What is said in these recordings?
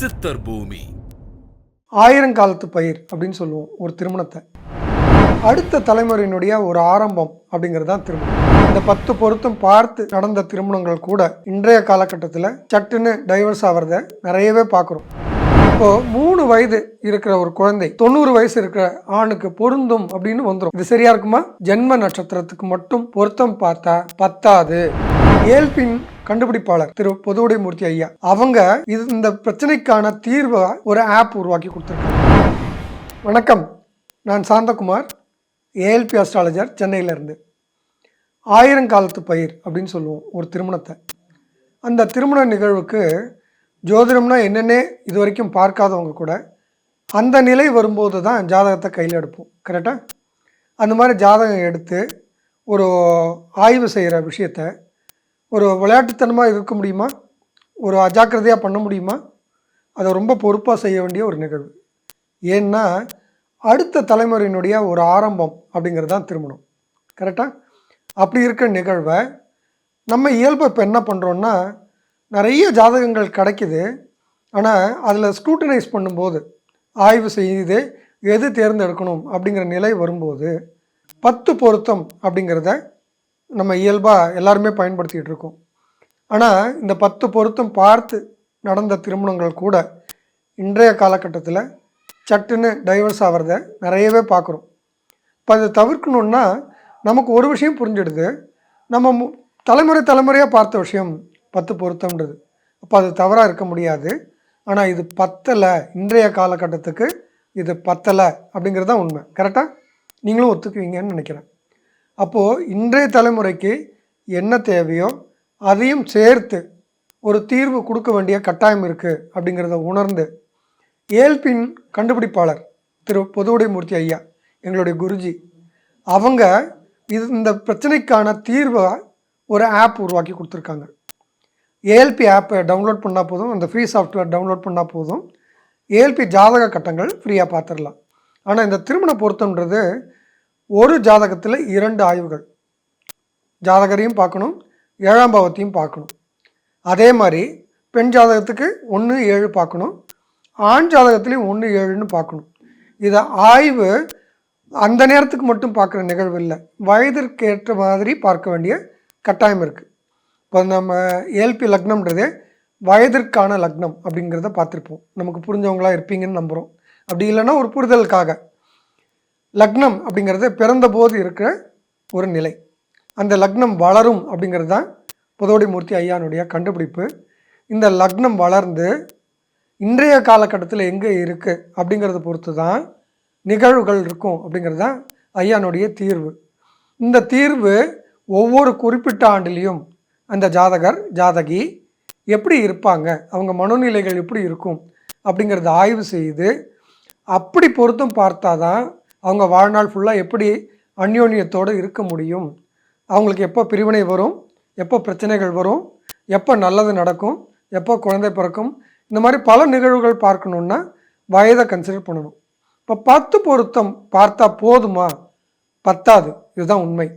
சித்தர் பூமி ஆயிரங்காலத்து பயிர் அப்படின்னு சொல்லுவோம் ஒரு திருமணத்தை. அடுத்த தலைமுறையினுடைய ஒரு ஆரம்பம் அப்படிங்கிறது தான் திருமணம். இந்த பத்து பொருத்தம் பார்த்து நடந்த திருமணங்கள் கூட இன்றைய காலகட்டத்தில் சட்டுன்னு டைவர்ஸ் ஆகிறத நிறையவே பார்க்குறோம் இப்போ மூணு வயது இருக்கிற ஒரு குழந்தை தொண்ணூறு வயசு இருக்கிற ஆணுக்கு பொருந்தும் அப்படின்னு வந்துடும் இது சரியா இருக்குமா? ஜென்ம நட்சத்திரத்துக்கு மட்டும் பொருத்தம் பார்த்தா பத்தாது. ஏல்பின் கண்டுபிடிப்பாளர் திரு பொதுவுடைமூர்த்தி ஐயா. அவங்க இது இந்த பிரச்சனைக்கான தீர்வை ஒரு ஆப் உருவாக்கி கொடுத்துருக்காங்க. வணக்கம். நான் சாந்தகுமார் ஏஎல்பி அஸ்ட்ராலஜர் சென்னையிலேருந்து. ஆயிரங்காலத்து பயிர் அப்படின்னு சொல்லுவோம் ஒரு திருமணத்தை. அந்த திருமண நிகழ்வுக்கு ஜோதிடம்னா என்னென்னே இது வரைக்கும் பார்க்காதவங்க கூட அந்த நிலை வரும்போது தான் ஜாதகத்தை கையில் எடுப்போம் கரெக்டாக அந்த மாதிரி ஜாதகம் எடுத்து ஒரு ஆய்வு செய்கிற விஷயத்த ஒரு விளையாட்டுத்தனமாக இருக்க முடியுமா? ஒரு அஜாக்கிரதையாக பண்ண முடியுமா? அதை ரொம்ப பொறுப்பாக செய்ய வேண்டிய ஒரு நிகழ்வு. ஏன்னா அடுத்த தலைமுறையினுடைய ஒரு ஆரம்பம் அப்படிங்கிறது தான் திருமணம். கரெக்டாக அப்படி இருக்க நிகழ்வை நம்ம இயல்பு இப்போ என்ன பண்ணுறோன்னா நிறைய ஜாதகங்கள் கிடைக்குது. ஆனால் அதில் ஸ்க்ரூட்டனைஸ் பண்ணும்போது ஆய்வு செய்து எது தேர்ந்தெடுக்கணும் அப்படிங்கிற நிலை வரும்போது பத்து பொருத்தம் அப்படிங்கிறத நம்ம இயல்பாக எல்லாருமே பயன்படுத்திகிட்டு இருக்கோம். ஆனால் இந்த பத்து பொருத்தம் பார்த்து நடந்த திருமணங்கள் கூட இன்றைய காலகட்டத்தில் சட்டுன்னு டைவர்ஸ் ஆகிறத நிறையவே பார்க்குறோம் இப்போ அதை தவிர்க்கணுன்னா நமக்கு ஒரு விஷயம் புரிஞ்சிடுது. நம்ம மு- தலைமுறை தலைமுறையாக பார்த்த விஷயம் பத்து பொருத்தம்ன்றது. அப்போ அது தவறாக இருக்க முடியாது. ஆனால் இது பத்தலை. இன்றைய காலகட்டத்துக்கு இது பத்தலை அப்படிங்கிறது தான் உண்மை. கரெக்டாக நீங்களும் ஒத்துக்குவீங்கன்னு நினைக்கிறேன். அப்போது இன்றைய தலைமுறைக்கு என்ன தேவையோ அதையும் சேர்த்து ஒரு தீர்வு கொடுக்க வேண்டிய கட்டாயம் இருக்குது அப்படிங்கிறத உணர்ந்து ஏல்பின் கண்டுபிடிப்பாளர் திரு பொதுவுடைமூர்த்தி ஐயா எங்களுடைய குருஜி அவங்க இது இந்த பிரச்சனைக்கான தீர்வை ஒரு ஆப் உருவாக்கி கொடுத்துருக்காங்க. ஏஎல்பி ஆப்பை டவுன்லோட் பண்ணால் போதும் அந்த ஃப்ரீ சாஃப்ட்வேர் டவுன்லோட் பண்ணால் போதும். ஏஎல்பி ஜாதக கட்டங்கள் ஃப்ரீயாக பார்த்துடலாம். ஆனால் இந்த திருமண பொருத்தம்ன்றது ஒரு ஜாதகத்தில் இரண்டு ஆய்வுகள். ஜாதகரையும் பார்க்கணும் ஏழாம் பாவத்தையும் பார்க்கணும். அதே மாதிரி பெண் ஜாதகத்துக்கு ஒன்று ஏழு பார்க்கணும். ஆண் ஜாதகத்துலேயும் ஒன்று ஏழுன்னு பார்க்கணும். இதை ஆய்வு அந்த நேரத்துக்கு மட்டும் பார்க்குற நிகழ்வு இல்லை. வயதிற்கு ஏற்ற மாதிரி பார்க்க வேண்டிய கட்டாயம் இருக்குது இப்போ நம்ம ஏல்பி லக்னம்ன்றது வயதிற்கான லக்னம் அப்படிங்கிறத பார்த்துருப்போம். நமக்கு புரிஞ்சவங்களா இருப்பீங்கன்னு நம்புகிறோம் அப்படி இல்லைன்னா ஒரு புரிதலுக்காக. லக்னம் அப்படிங்கிறது பிறந்தபோது இருக்கிற ஒரு நிலை. அந்த லக்னம் வளரும் அப்படிங்கிறது தான் புதோடிமூர்த்தி ஐயானுடைய கண்டுபிடிப்பு. இந்த லக்னம் வளர்ந்து இன்றைய காலகட்டத்தில் எங்கே இருக்குது அப்படிங்கிறத பொறுத்து தான் நிகழ்வுகள் இருக்கும் அப்படிங்கிறது தான் ஐயானுடைய தீர்வு. இந்த தீர்வு ஒவ்வொரு குறிப்பிட்ட ஆண்டிலையும் அந்த ஜாதகர் ஜாதகி எப்படி இருப்பாங்க அவங்க மனோநிலைகள் எப்படி இருக்கும் அப்படிங்கிறத ஆய்வு செய்து அப்படி பொருத்தம் பார்த்தா தான் அவங்க வாழ்நாள் ஃபுல்லாக எப்படி அந்யோன்யத்தோடு இருக்க முடியும்? அவங்களுக்கு எப்போ பிரிவினை வரும்? எப்போ பிரச்சனைகள் வரும்? எப்போ நல்லது நடக்கும்? எப்போ குழந்தை பிறக்கும்? இந்த மாதிரி பல நிகழ்வுகள் பார்க்கணுன்னா வயதை கன்சிடர் பண்ணணும். இப்போ பத்து பொருத்தம் பார்த்தா போதுமா? பத்தாது. இதுதான் உண்மை.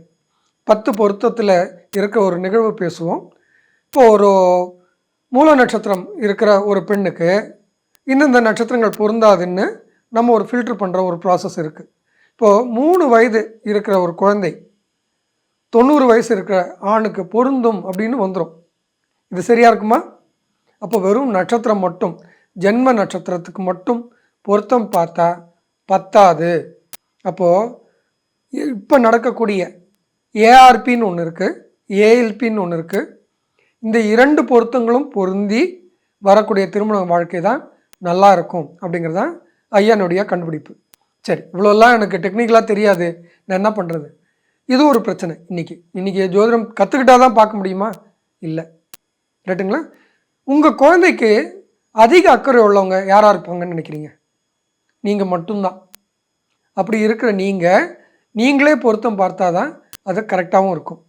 பத்து பொருத்தத்தில் இருக்க ஒரு நிகழ்வு பேசுவோம். இப்போ ஒரு மூல நட்சத்திரம் இருக்கிற ஒரு பெண்ணுக்கு இந்தந்த நட்சத்திரங்கள் பொருந்தாதுன்னு நம்ம ஒரு ஃபில்டர் பண்ணுற ஒரு ப்ராசஸ் இருக்குது இப்போது மூணு வயது இருக்கிற ஒரு குழந்தை தொண்ணூறு வயசு இருக்கிற ஆணுக்கு பொருந்தும் அப்படின்னு வந்துடும் இது சரியாக இருக்குமா? அப்போ வெறும் நட்சத்திரம் மட்டும் ஜென்ம நட்சத்திரத்துக்கு மட்டும் பொருத்தம் பார்த்தா பத்தாது. அப்போது இப்போ நடக்கக்கூடிய ஏஆர்பின்னு ஒன்று இருக்குது ஏஎல்பின்னு ஒன்று இருக்குது இந்த இரண்டு பொருத்தங்களும் பொருந்தி வரக்கூடிய திருமண வாழ்க்கை தான் நல்லா இருக்கும் அப்படிங்கிறது தான் ஐயானுடைய கண்டுபிடிப்பு. சரி இவ்வளோலாம் எனக்கு டெக்னிக்கலாக தெரியாது. நான் என்ன பண்ணுறது இது ஒரு பிரச்சனை இன்றைக்கி இன்றைக்கி ஜோதிடம் கற்றுக்கிட்டா தான் பார்க்க முடியுமா? இல்லை. ரைட்டுங்களா உங்கள் குழந்தைக்கு அதிக அக்கறை உள்ளவங்க யாராக இருப்பாங்கன்னு நினைக்கிறீங்க? நீங்கள் மட்டும்தான். அப்படி இருக்கிற நீங்கள் நீங்களே பொருத்தம் பார்த்தா தான் அது கரெக்டாகவும் இருக்கும்.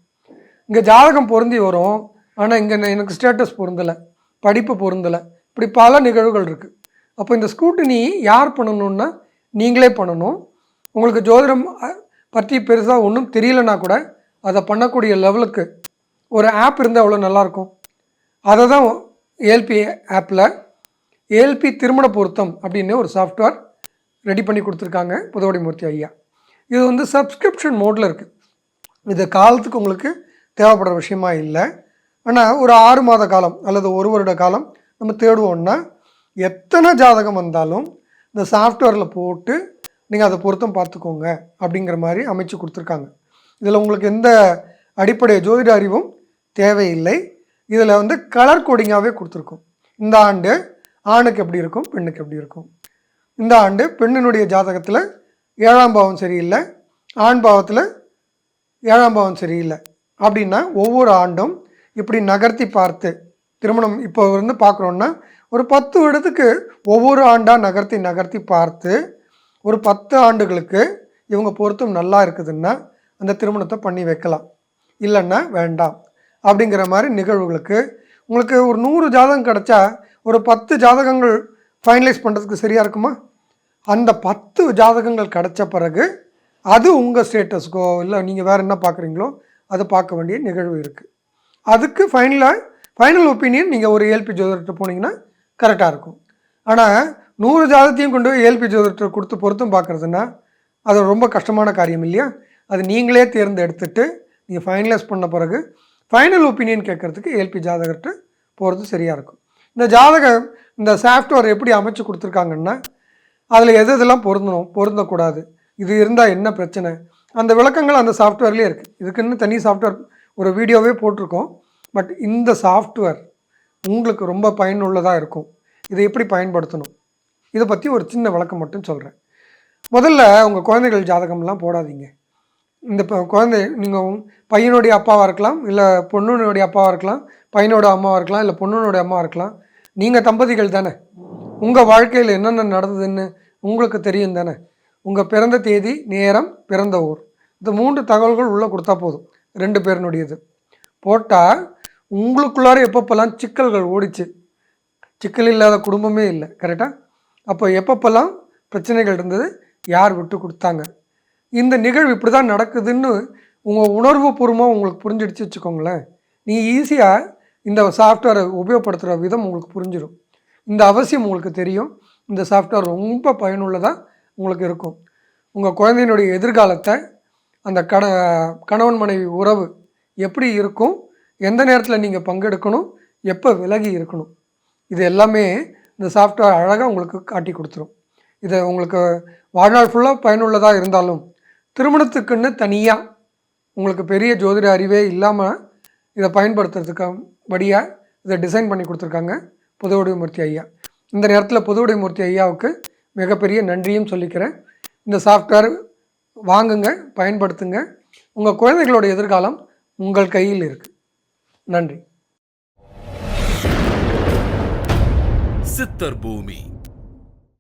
இங்கே ஜாதகம் பொருந்தி வரும். ஆனால் இங்கே எனக்கு ஸ்டேட்டஸ் பொருந்தலை படிப்பு பொருந்தலை இப்படி பல நிகழ்வுகள் இருக்குது அப்போ இந்த ஸ்கூட்டினி யார் பண்ணணுன்னா நீங்களே பண்ணணும். உங்களுக்கு ஜோதிடம் பற்றி பெருசாக ஒன்றும் தெரியலனா கூட அதை பண்ணக்கூடிய லெவலுக்கு ஒரு ஆப் இருந்தால் அவ்வளோ நல்லாயிருக்கும். அதை தான் ஏல்பி ஆப்பில் ஏஎல்பி திருமண பொருத்தம் அப்படின்னு ஒரு சாஃப்ட்வேர் ரெடி பண்ணி கொடுத்துருக்காங்க புதவடி மூர்த்தி ஐயா. இது வந்து சப்ஸ்கிரிப்ஷன் மோடில் இருக்குது இது காலத்துக்கு உங்களுக்கு தேவைப்படுற விஷயமா இல்லை. ஆனால் ஒரு ஆறு மாத காலம் அல்லது ஒரு வருட காலம் நம்ம தேடுவோம்னா எத்தனை ஜாதகம் வந்தாலும் இந்த சாஃப்ட்வேரில் போட்டு நீங்கள் அதை பொருத்தம் பார்த்துக்கோங்க அப்படிங்கிற மாதிரி அமைச்சு கொடுத்துருக்காங்க. இதில் உங்களுக்கு எந்த அடிப்படை ஜோதிட அறிவும் தேவையில்லை. இதில் வந்து கலர் கோடிங்காகவே கொடுத்துருக்கோம். இந்த ஆண்டு ஆணுக்கு எப்படி இருக்கும் பெண்ணுக்கு எப்படி இருக்கும்? இந்த ஆண்டு பெண்ணினுடைய ஜாதகத்தில் ஏழாம் பாவம் சரியில்லை ஆண் பாவத்தில் ஏழாம் பாவம் சரியில்லை. அப்படின்னா ஒவ்வொரு ஆண்டும் இப்படி நகர்த்தி பார்த்து திருமணம் இப்போ வந்து பார்க்குறோன்னா ஒரு பத்து வருடத்துக்கு ஒவ்வொரு ஆண்டாக நகர்த்தி நகர்த்தி பார்த்து ஒரு பத்து ஆண்டுகளுக்கு இவங்க பொருத்தம் நல்லா இருக்குதுன்னா அந்த திருமணத்தை பண்ணி வைக்கலாம். இல்லைன்னா வேண்டாம். அப்படிங்கிற மாதிரி நிகழ்வுகளுக்கு உங்களுக்கு ஒரு நூறு ஜாதகம் கிடச்சா ஒரு பத்து ஜாதகங்கள் ஃபைனலைஸ் பண்ணுறதுக்கு சரியாக இருக்குமா? அந்த பத்து ஜாதகங்கள் கிடச்ச பிறகு அது உங்கள் ஸ்டேட்டஸ்க்கோ இல்லை நீங்கள் வேறு என்ன பார்க்குறீங்களோ அதை பார்க்க வேண்டிய நிகழ்வு இருக்குது அதுக்கு ஃபைனலாக ஃபைனல் ஒப்பீனியன் நீங்கள் ஒரு ஏல்பி ஜோதர்கிட்ட போனீங்கன்னா கரெக்டாக இருக்கும். ஆனால் நூறு ஜாதத்தையும் கொண்டு போய் ஏல்பி ஜோதிடர்கிட்ட கொடுத்து பொருத்தம் பார்க்குறதுன்னா அது ரொம்ப கஷ்டமான காரியம் இல்லையா? அது நீங்களே தேர்ந்தெடுத்துட்டு நீங்கள் ஃபைனலைஸ் பண்ண பிறகு ஃபைனல் ஒப்பீனியன் கேட்குறதுக்கு ஏல்பி ஜாதகர்கிட்ட போகிறது சரியாக இருக்கும். இந்த ஜாதகம் இந்த சாஃப்ட்வேர் எப்படி அமைச்சு கொடுத்துருக்காங்கன்னா அதில் எது இதெல்லாம் பொருந்தணும் பொருந்தக்கூடாது இது இருந்தால் என்ன பிரச்சனை அந்த விளக்கங்கள் அந்த சாஃப்ட்வேர்லேயே இருக்குது இதுக்குன்னு தனி சாஃப்ட்வேர் ஒரு வீடியோவே போட்டிருக்கோம். பட் இந்த சாஃப்ட்வேர் உங்களுக்கு ரொம்ப பயனுள்ளதாக இருக்கும். இதை எப்படி பயன்படுத்தணும்? இதை பற்றி ஒரு சின்ன விளக்கம் மட்டும் சொல்கிறேன் முதல்ல உங்கள் குழந்தைகள் ஜாதகம்லாம் போடாதீங்க. இந்த குழந்தை நீங்கள் பையனுடைய அப்பாவாக இருக்கலாம் இல்லை பொண்ணுனுடைய அப்பாவாக இருக்கலாம் பையனோட அம்மாவாக இருக்கலாம் இல்லை பொண்ணுனுடைய அம்மாவாக இருக்கலாம். நீங்கள் தம்பதிகள் தானே. உங்கள் வாழ்க்கையில் என்னென்ன நடந்ததுன்னு உங்களுக்கு தெரியும் தானே. உங்கள் பிறந்த தேதி நேரம் பிறந்த ஊர். இந்த மூன்று தகவல்கள் உள்ளே கொடுத்தா போதும். ரெண்டு பேருனுடையது. போட்டால் உங்களுக்குள்ளார எப்பப்பெல்லாம் சிக்கல்கள் ஓடிச்சு சிக்கல் இல்லாத குடும்பமே இல்லை கரெக்டாக அப்போ எப்பப்பெல்லாம் பிரச்சனைகள் இருந்தது யார் விட்டு கொடுத்தாங்க? இந்த நிகழ்வு இப்படி தான் நடக்குதுன்னு உங்கள் உணர்வு பூர்வமாக உங்களுக்கு புரிஞ்சிடுச்சு வச்சுக்கோங்களேன். நீங்கள் ஈஸியாக இந்த சாஃப்ட்வேரை உபயோகப்படுத்துகிற விதம் உங்களுக்கு புரிஞ்சிடும் இந்த அவசியம் உங்களுக்கு தெரியும். இந்த சாஃப்ட்வேர் ரொம்ப பயனுள்ளதாக உங்களுக்கு இருக்கும். உங்கள் குழந்தையினுடைய எதிர்காலத்தை அந்த கண கணவன் மனைவி உறவு எப்படி இருக்கும்? எந்த நேரத்தில் நீங்கள் பங்கெடுக்கணும் எப்போ விலகி இருக்கணும் இது எல்லாமே இந்த சாஃப்ட்வேர் அழகாக உங்களுக்கு காட்டி கொடுத்துரும். இதை உங்களுக்கு வாழ்நாள் ஃபுல்லாக பயனுள்ளதாக இருந்தாலும் திருமணத்துக்குன்னு தனியாக உங்களுக்கு பெரிய ஜோதிட அறிவே இல்லாமல் இதை பயன்படுத்துறதுக்கு படியாக இதை டிசைன் பண்ணி கொடுத்துருக்காங்க புதுவுடைமூர்த்தி ஐயா. இந்த நேரத்தில் புதுவுடைமூர்த்தி ஐயாவுக்கு மிகப்பெரிய நன்றியும் சொல்லிக்கிறேன். இந்த சாஃப்ட்வேர் வாங்குங்க பயன்படுத்துங்க. உங்கள் குழந்தைகளோட எதிர்காலம் உங்கள் கையில் இருக்குது நன்றி. சித்தர் பூமி.